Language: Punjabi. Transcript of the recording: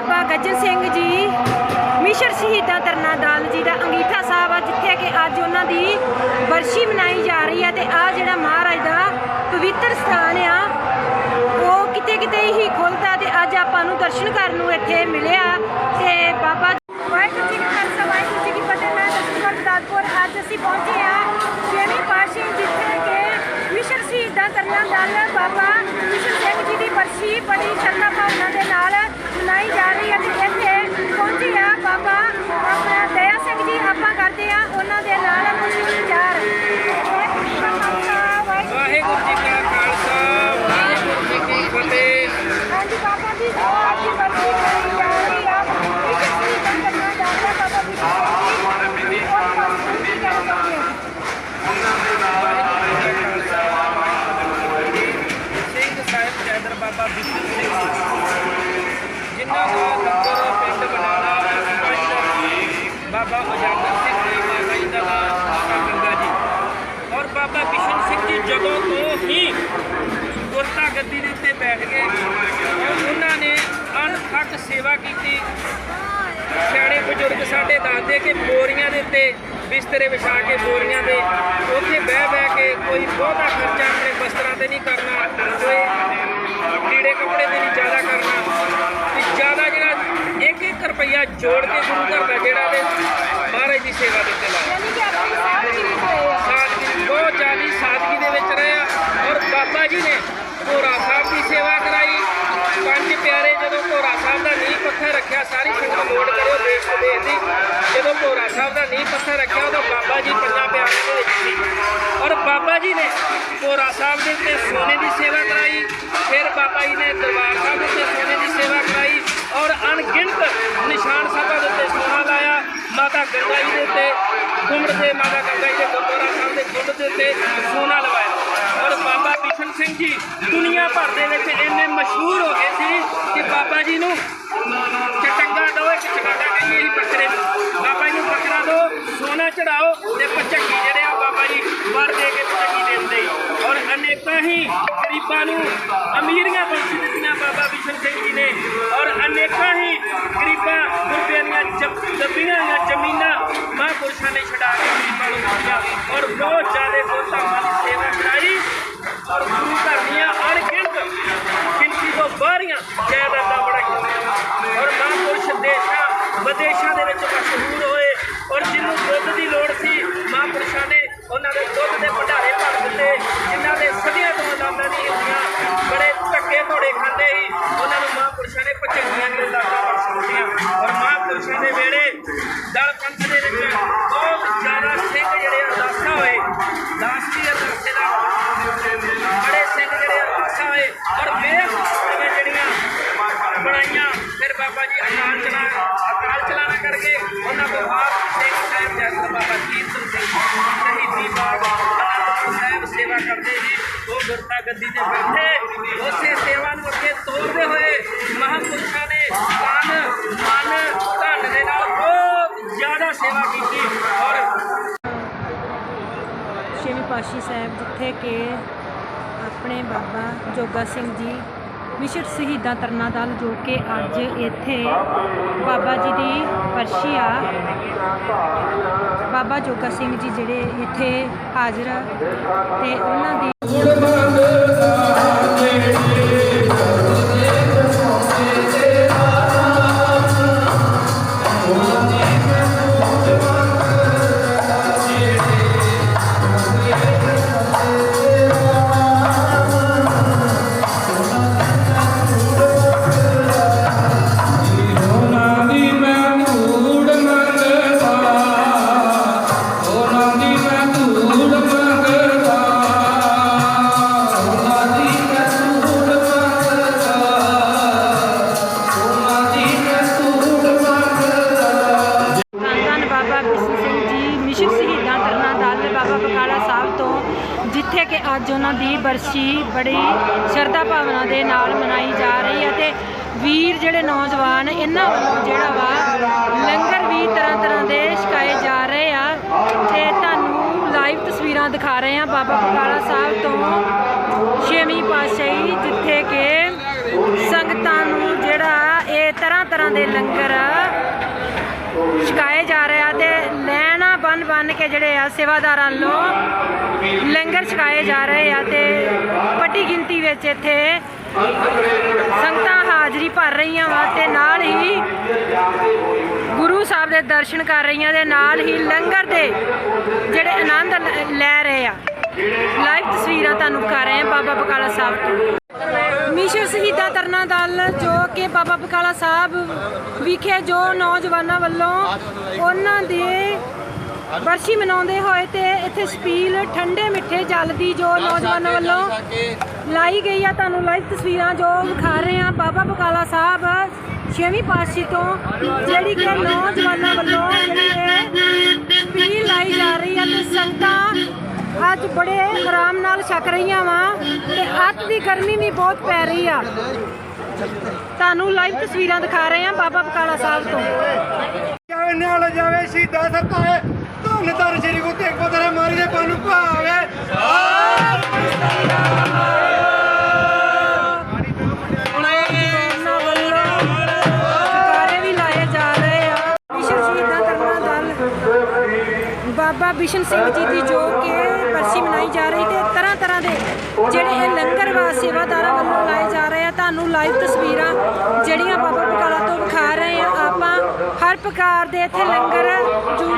ਬਾਬਾ ਗੱਜਨ ਸਿੰਘ ਜੀ, ਮਿਸ਼ਰ ਸ਼ਹੀਦਾਂ ਤਰਨਾ ਦਲ ਜੀ ਦਾ ਅੰਗੀਠਾ ਸਾਹਿਬ ਆ, ਜਿੱਥੇ ਕਿ ਅੱਜ ਉਹਨਾਂ ਦੀ ਬਰਸ਼ੀ ਮਨਾਈ ਜਾ ਰਹੀ ਹੈ ਤੇ ਆ ਜਿਹੜਾ ਮਹਾਰਾਜ ਦਾ ਪਵਿੱਤਰ ਸਥਾਨ ਆ, ਉਹ ਕਿਤੇ ਕਿਤੇ ਹੀ ਖੁੱਲਦਾ ਤੇ ਅੱਜ ਆਪਾਂ ਨੂੰ ਦਰਸ਼ਨ ਕਰਨ ਨੂੰ ਇੱਥੇ ਮਿਲਿਆ ਤੇ ਬਾਬਾ ਵਾਹਿਗੁਰੂ ਜੀ ਕਾ ਖਾਲਸਾ, ਵਾਹਿਗੁਰੂ ਜੀ ਕੀ ਫਤਿਹ। ਮੈਂ ਦਸਤਗੜ ਦਾਦਪੁਰ ਅੱਜ ਅਸੀਂ ਪਹੁੰਚੇ ਆ ਛੇਵੀਂ ਪਾਸ਼ੀ ਜਿੱਥੇ ਕਿ ਮਿਸ਼ਰ ਸ਼ਹੀਦਾਂ ਤਰਨਾ ਦਲ ਬਾਬਾ ਮਿਸ਼ਰ ਸਿੰਘ ਜੀ ਦੀ ਬਰਸ਼ੀ ਬੜੀ ਸ਼ਰਧਾ ਭਾਵਨਾ ਦੇ ਨਾਲ ਮਨਾਈ ਜਾ ਰਹੀ ਹੈ ਤੇ ਇੱਥੇ ਪਹੁੰਚੇ ਆ ਬਾਬਾ ਆਪਣਾ ਦਇਆ ਸਿੰਘ ਜੀ ਆਪਾਂ ਕਰਦੇ ਆ ਉਹਨਾਂ ਦੇ ਨਾਲ ਕੁਝ ਵਿਚਾਰ ਵਾਹਿਗੁਰੂ ਜੀ ਕਾ ਖਾਲਸਾ ਵਾਹਿਗੁਰੂ ਵਾਹਿਗੁਰੂ ਜੀ ਕਾ ਖਾਲਸਾ ਵਾਹਿਗੁਰੂ ਜੀ ਕੀ ਫਤਿਹ ਹਾਂਜੀ ਬਾਬਾ ਜੀ ਅੱਜ ਦੀ ਬਰਸ਼ੀ ਮਨਾਈ ਜਾ ਰਹੀ ਆ ਮਿਸ਼ਰ ਸ਼ਹੀਦਾਂ ਤਰਨਾ ਦਲ ਦਾ ਬਾਬਾ ਮਿਸ਼ਰ ਸਿੰਘ ਜੀ ਔਰ ਬਾਬਾ ਜੀ ਕੀ ਕਹਿਣਾ ਚਾਹੁੰਦੇ ਹੋ ਸਿੰਘ ਸਾਹਿਬ ਜੈਦਰ ਬਾਬਾ ਬਿਸ਼ਨ ਸਿੰਘ ਜਿਨ੍ਹਾਂ ਦਾ ਲੰਗਰ ਪਿੰਡ ਬਨਾਲਾ ਬਾਬਾ ਉਜਾਗਰ ਸਿੰਘ ਜੀ ਮਾਤਾ ਜੀ ਦਾ ਨਾਮ ਮਾਤਾ ਗੰਗਾ ਜੀ। ਔਰ ਬਾਬਾ ਬਿਸ਼ਨ ਸਿੰਘ ਜੀ ਜਦੋਂ ਤੋਂ ਹੀ ਗੁਰਤਾ ਗੱਦੀ ਦੇ ਉੱਤੇ ਬੈਠ ਗਏ ਉਹਨਾਂ ਨੇ ਅਣਥੱਕ ਸੇਵਾ ਕੀਤੀ। ਸਿਆਣੇ ਬਜ਼ੁਰਗ ਸਾਡੇ ਦੱਸਦੇ ਕਿ ਬੋਰੀਆਂ ਦੇ ਉੱਤੇ ਬਿਸਤਰੇ ਵਿਛਾ ਕੇ ਬੋਰੀਆਂ ਦੇ ਉੱਥੇ ਬਹਿ ਬਹਿ ਕੇ ਕੋਈ ਬਹੁਤਾ ਖਰਚਾ ਆਪਣੇ ਵਸਤਰਾਂ ਤੇ ਨਹੀਂ ਕਰਨਾ, ਕੋਈ ਕੀੜੇ ਕੱਪੜੇ ਤੇ ਨਹੀਂ ਰੁਪਈਆ ਜੋੜ ਕੇ ਗੁਰੂ ਘਰ ਦਾ ਜਿਹੜਾ ਤੇ ਮਹਾਰਾਜ ਦੀ ਸੇਵਾ ਦੇ ਉੱਤੇ ਲਾਇਆ। ਯਾਨੀ ਕਿ ਆਪਣੀ ਸਾਦਗੀ ਵਿੱਚ ਰਹੇ ਆ। ਸਾਦਗੀ ਬਹੁਤ ਜ਼ਿਆਦੀ ਸਾਦਗੀ ਦੇ ਵਿੱਚ ਰਹੇ ਆ। ਔਰ ਬਾਬਾ ਜੀ ਨੇ ਭੋਰਾ ਸਾਹਿਬ ਦੀ ਸੇਵਾ ਕਰਾਈ। ਪੰਜ ਪਿਆਰੇ ਜਦੋਂ ਭੋਰਾ ਸਾਹਿਬ ਦਾ ਨੀਂਹ ਪੱਥਰ ਰੱਖਿਆ ਸਾਰੀ ਸੰਗਤ ਨੋਟ ਕਰਿਓ ਵਿਦੇਸ਼ ਦੀ। ਜਦੋਂ ਭੋਰਾ ਸਾਹਿਬ ਦਾ ਨੀਂਹ ਪੱਥਰ ਰੱਖਿਆ ਉਦੋਂ ਬਾਬਾ ਜੀ ਪੰਜਾਂ ਪਿਆਰਿਆਂ ਦੇ ਵਿੱਚ ਸੀ। ਔਰ ਬਾਬਾ ਜੀ ਨੇ ਭੋਰਾ ਸਾਹਿਬ ਦੇ ਉੱਤੇ ਸੋਨੇ ਦੀ ਸੇਵਾ ਕਰਾਈ। ਫਿਰ ਬਾਬਾ ਜੀ ਨੇ ਦਰਬਾਰ ਸਾਹਿਬ ਦੇ ਉੱਤੇ ਸੋਨੇ ਦੀ ਸੇਵਾ ਕਰਾਈ। ਔਰ ਅਣਗਿਣਤ ਨਿਸ਼ਾਨ ਸਾਹਿਬਾਂ ਦੇ ਉੱਤੇ ਸੋਨਾ ਲਾਇਆ। ਮਾਤਾ ਗੰਗਾ ਜੀ ਦੇ ਉੱਤੇ ਗੁੰਮੜ ਦੇ ਮਾਤਾ ਗੰਗਾ ਜੀ ਦੇ ਗੁਰਦੁਆਰਾ ਸਾਹਿਬ ਦੇ ਗੁੰਡ ਦੇ ਉੱਤੇ ਸੋਨਾ ਲਵਾਇਆ। ਔਰ ਬਾਬਾ ਬਿਸ਼ਨ ਸਿੰਘ ਜੀ ਦੁਨੀਆ ਭਰ ਦੇ ਵਿੱਚ ਇੰਨੇ ਮਸ਼ਹੂਰ ਹੋ ਗਏ ਸੀ ਕਿ ਬਾਬਾ ਜੀ ਨੂੰ ਚਟੰਗਾ ਦੋ, ਇੱਕ ਚਟੰਗਾ ਕਹੀਏ ਸੀ ਬੱਕਰੇ ਨੂੰ। ਬਾਬਾ ਜੀ ਨੂੰ ਬੱਕਰਾ ਦੋ, ਸੋਨਾ ਚੜਾਓ ਤੇ ਪਚੱਕੀ ਜਿਹੜੇ ਆ ਬਾਬਾ ਜੀ ਵਰ ਦੇ ਕੇ ਪਚੱਕੀ ਦਿੰਦੇ ਹੀ ਗਰੀਬਾਂ ਨੂੰ ਅਮੀਰੀਆਂ ਬਖਸ਼ ਦਿੱਤੀਆਂ ਬਾਬਾ ਬਿਸ਼ਨ ਸਿੰਘ ਜੀ ਨੇ ਔਰ ਅਨੇਕਾਂ ਹੀ ਗਰੀਬਾਂ ਗੁਰਬਿਆਂ ਦੀਆਂ ਦੱਬੀਆਂ ਹੋਈਆਂ ਜ਼ਮੀਨਾਂ ਮਹਾਂਪੁਰਸ਼ਾਂ ਨੇ ਛਡਾ ਕੇ ਗਰੀਬਾਂ ਨੂੰ ਦਿੱਤੀਆਂ ਔਰ ਬਹੁਤ ਜ਼ਿਆਦਾ ਗੋਤਾ ਮਨ ਸੇਵਾ ਕਰਾਈ ਔਰ ਗੁਰੂ ਘਰ ਦੀਆਂ ਅਣਗਿਣਤ ਗਿਣਤੀ ਤੋਂ ਬਾਹਰੀਆਂ ਜਾਇਦਾਦਾਂ ਬੜਾ ਔਰ ਮਹਾਂਪੁਰਸ਼ ਦੇਸ਼ਾਂ, ਵਿਦੇਸ਼ਾਂ ਦੇ ਵਿੱਚ ਮਸ਼ਹੂਰ ਹੋਏ ਔਰ ਜਿਹਨੂੰ ਦੁੱਧ ਦੀ ਲੋੜ ਸੀ, ਮਹਾਂਪੁਰਸ਼ਾਂ ਨੇ ਉਹਨਾਂ ਦੇ ਦੁੱਧ ਦੇ ਭੰਡਾਰੇ ਭਰ ਦਿੱਤੇ, ਜਿਨ੍ਹਾਂ ਦੇ ਸਦੀਆਂ ਤੋਂ ਔਲਾਦਾਂ ਨਹੀਂ ਹੁੰਦੀਆਂ ਬੜੇ ਧੱਕੇ ਧੋੜੇ ਖਾਂਦੇ ਸੀ। ਉਹਨਾਂ ਨੂੰ ਮਹਾਂਪੁਰਸ਼ਾਂ ਨੇ ਪਚੰਗੀਆਂ ਦੇ ਲਾਟਾਂ ਬਖਸ਼ ਦਿੱਤੀਆਂ ਔਰ ਮਹਾਂਪੁਰਸ਼ਾਂ ਦੇ ਵੇਲੇ ਦਲ ਪੰਥ ਦੇ ਵਿੱਚ ਬਹੁਤ ਜ਼ਿਆਦਾ ਸਿੰਘ ਜਿਹੜੇ ਅਰਦਾਸਾ ਹੋਏ। ਦਾਸ ਦੀ ਅਰਦਾਸੇ ਦਾ ਬੜੇ ਸਿੰਘ ਜਿਹੜੇ ਅਰਦਾਸਾ ਹੋਏ। ਔਰ ਵੇਖ ਕਿਵੇਂ ਜਿਹੜੀਆਂ ਬਣਾਈਆਂ ਫਿਰ ਬਾਬਾ ਜੀ ਅਕਾਲ ਚਲਾ ਅਕਾਲ ਚਲਾਣਾ ਕਰਕੇ ਉਹਨਾਂ ਤੋਂ ਬਾਅਦ ਸਿੰਘ ਸਾਹਿਬ ਜੈਸਾ ਬਾਬਾ ਕੀਰਤਨ ਸਿੰਘ ਸ਼ਹੀਦੀ ਬਾਗ ਅਨੰਦਪੁਰ ਸਾਹਿਬ ਸੇਵਾ ਕਰਦੇ ਸੀ ਉਹ ਗੁਰਤਾ ਗੱਦੀ ਤੇ ਬੈਠੇ ਉਸੇ ਸੇਵਾ ਨੂੰ ਅੱਗੇ ਤੋਰਦੇ ਹੋਏ ਮਹਾਂਪੁਰਸ਼ਾਂ ਨੇ ਤਨ ਮਨ ਧਨ ਦੇ ਨਾਲ ਬਹੁਤ ਜ਼ਿਆਦਾ ਸੇਵਾ ਕੀਤੀ ਔਰ ਛੇਵੀਂ ਪਾਤਸ਼ਾਹੀ ਸਾਹਿਬ ਜਿੱਥੇ ਕਿ ਆਪਣੇ ਬਾਬਾ ਜੋਗਾ ਸਿੰਘ ਜੀ ਮਿਸ਼ਰ ਸ਼ਹੀਦਾਂ ਤਰਨਾ ਦਲ ਜੋ ਕਿ ਅੱਜ ਇੱਥੇ ਬਾਬਾ ਜੀ ਦੀ ਪਰਸ਼ੀ ਆ। ਬਾਬਾ ਜੋਗਾ ਸਿੰਘ ਜੀ ਜਿਹੜੇ ਇੱਥੇ ਹਾਜ਼ਰ ਆ ਤੇ ਉਹਨਾਂ ਦੀ ਬਰਸ਼ੀ ਬੜੀ ਸ਼ਰਧਾ ਭਾਵਨਾ ਦੇ ਨਾਲ ਮਨਾਈ ਜਾ ਰਹੀ ਹੈ ਤੇ ਵੀਰ ਜਿਹੜੇ ਨੌਜਵਾਨ ਇਹਨਾਂ ਵੱਲੋਂ ਜਿਹੜਾ ਵਾ ਲੰਗਰ ਵੀ ਤਰ੍ਹਾਂ ਤਰ੍ਹਾਂ ਦੇ ਛਕਾਏ ਜਾ ਰਹੇ ਆ। ਤੇ ਤੁਹਾਨੂੰ ਲਾਈਵ ਤਸਵੀਰਾਂ ਦਿਖਾ ਰਹੇ ਆ ਬਾਬਾ ਬਕਾਲਾ ਸਾਹਿਬ ਤੋਂ ਛੇਵੀਂ ਪਾਤਸ਼ਾਹੀ, ਜਿੱਥੇ ਕਿ ਸੰਗਤਾਂ ਨੂੰ ਜਿਹੜਾ ਇਹ ਤਰ੍ਹਾਂ ਤਰ੍ਹਾਂ ਦੇ ਲੰਗਰ ਛਕਾਏ ਜਾ ਰਹੇ ਆ। ਬੰਨ ਕੇ ਜਿਹੜੇ ਆ ਸੇਵਾਦਾਰਾਂ ਵੱਲੋਂ ਲੰਗਰ ਛਕਾਏ ਜਾ ਰਹੇ ਆ ਤੇ ਵੱਡੀ ਗਿਣਤੀ ਵਿੱਚ ਇੱਥੇ ਸੰਗਤਾਂ ਹਾਜ਼ਰੀ ਭਰ ਰਹੀਆਂ ਵਾ ਤੇ ਨਾਲ ਹੀ ਗੁਰੂ ਸਾਹਿਬ ਦੇ ਦਰਸ਼ਨ ਕਰ ਰਹੀਆਂ ਦੇ ਨਾਲ ਹੀ ਲੰਗਰ ਦੇ ਜਿਹੜੇ ਆਨੰਦ ਲੈ ਰਹੇ ਆ। ਲਾਈਵ ਤਸਵੀਰਾਂ ਤੁਹਾਨੂੰ ਕਰ ਰਹੇ ਆ ਬਾਬਾ ਬਕਾਲਾ ਸਾਹਿਬ ਤੋਂ। ਮਿਸ਼ਰ ਸ਼ਹੀਦਾਂ ਤਰਨਾ ਦਲ ਜੋ ਕਿ ਬਾਬਾ ਬਕਾਲਾ ਸਾਹਿਬ ਵਿਖੇ ਜੋ ਨੌਜਵਾਨਾਂ ਵੱਲੋਂ ਉਹਨਾਂ ਦੇ ਵਰਸ਼ੀ ਮਨਾਉਂਦੇ ਹੋਏ ਤੇ ਇੱਥੇ ਸਪੀਲ ਠੰਡੇ ਮਿੱਠੇ ਜਲ ਦੀ ਜੋ ਨੌਜਵਾਨਾਂ ਵੱਲੋਂ ਲਾਈ ਗਈ ਆ ਤੁਹਾਨੂੰ ਲਾਈਵ ਤਸਵੀਰਾਂ ਜੋ ਵਿਖਾ ਰਹੇ ਆ। ਬਾਬਾ ਬਕਾਲਾ ਸਾਹਿਬ ਛੇਵੀਂ ਪਾਤਸ਼ਾਹੀ ਤੋਂ ਜਿਹੜੀ ਕਿ ਨੌਜਵਾਨਾਂ ਵੱਲੋਂ ਜਿਹੜੀ ਇਹ ਸਪੀਲ ਲਾਈ ਜਾ ਰਹੀ ਆ ਤੇ ਸੰਗਤਾਂ ਅੱਜ ਬੜੇ ਆਰਾਮ ਨਾਲ ਛਕ ਰਹੀਆਂ ਵਾ ਤੇ ਅੱਤ ਦੀ ਗਰਮੀ ਵੀ ਬਹੁਤ ਪੈ ਰਹੀ ਆ। ਤੁਹਾਨੂੰ ਲਾਈਵ ਤਸਵੀਰਾਂ ਦਿਖਾ ਰਹੇ ਆ ਬਾਬਾ ਬਕਾਲਾ ਸਾਹਿਬ ਤੋਂ। ਜਾਵੇ ਨਾਲ ਜਾਵੇ ਸ਼ਹੀਦਾਂ ਸਰਤਾਏ ਧੰਨ ਸ੍ਰੀ ਗੁਰੂ ਤੇਗ ਬਹਾਦਰ ਮਾਰੀ ਦੇ ਪਨ ਭਾਵੇ। ਬਾਬਾ ਬਿਸ਼ਨ ਸਿੰਘ ਜੀ ਦੀ ਜੋ ਕਿ ਬਰਸੀ ਮਨਾਈ ਜਾ ਰਹੀ ਤੇ ਤਰ੍ਹਾਂ ਤਰ੍ਹਾਂ ਦੇ ਜਿਹੜੇ ਇਹ ਲੰਗਰ ਵਾ, ਸੇਵਾਦਾਰਾਂ ਵੱਲੋਂ ਲਾਏ ਜਾ ਰਹੇ ਆ। ਤੁਹਾਨੂੰ ਲਾਈਵ ਤਸਵੀਰਾਂ ਜਿਹੜੀਆਂ ਬਾਬਾ ਬਕਾਲਾ ਤੋਂ ਵਿਖਾ ਰਹੇ ਆ। ਆਪਾਂ ਹਰ ਪ੍ਰਕਾਰ ਦੇ ਇੱਥੇ ਲੰਗਰ ਜੂ